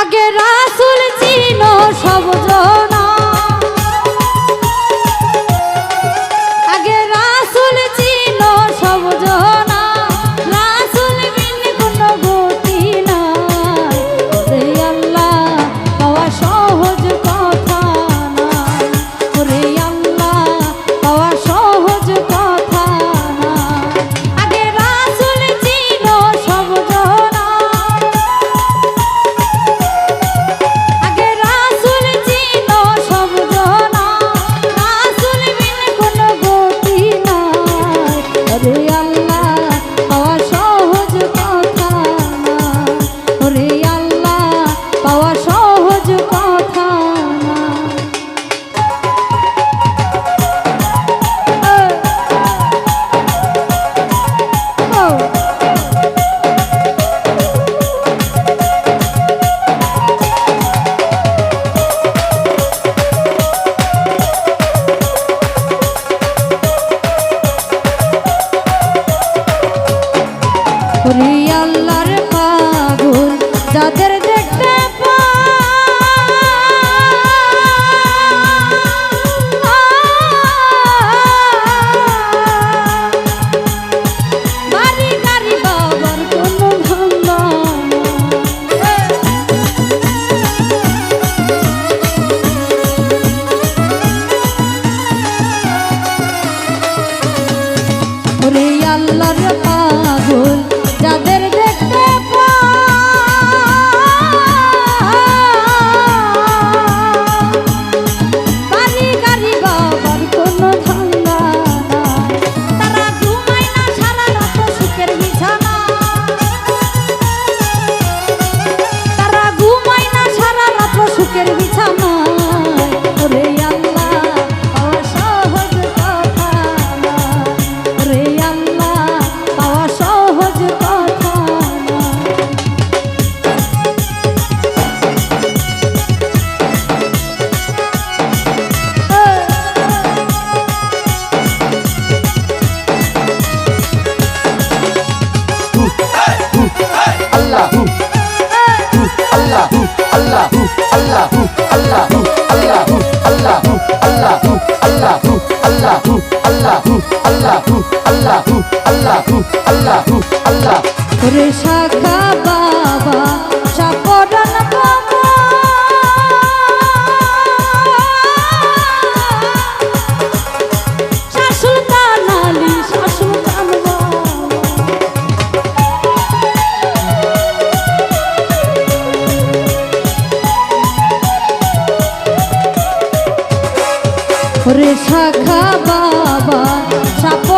আগে রাসুল ছিল সব আল্লাহু আল্লাহু আল্লাহু আল্লাহু আল্লাহু আল্লাহু। আল্লাহ করে শাখা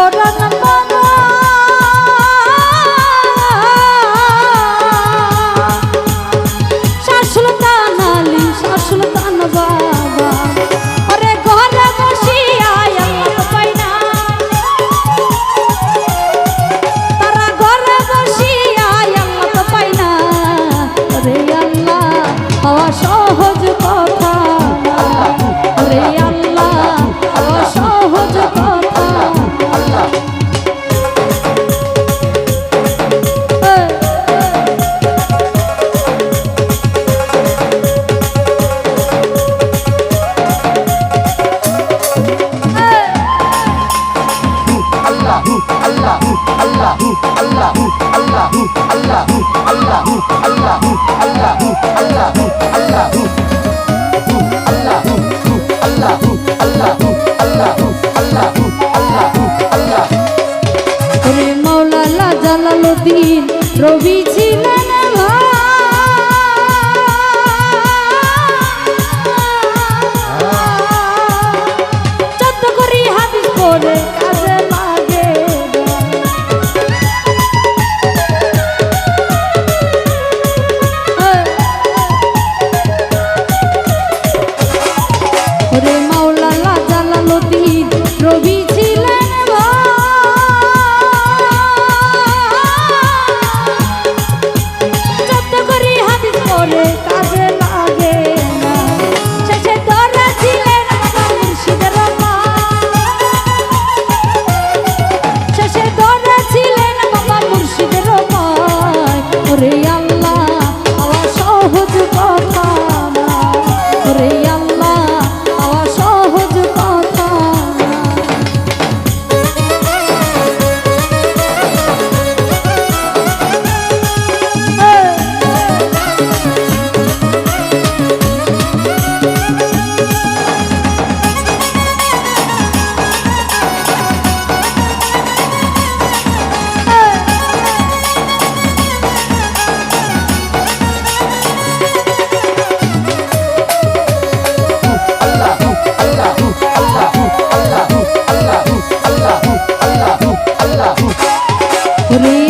পরানা Allah Allah Allah Allah Allah Allah Allah Allah Allah Allah Allah Allah Allah Allah Allah Maulana Jalaluddin Robi ওরে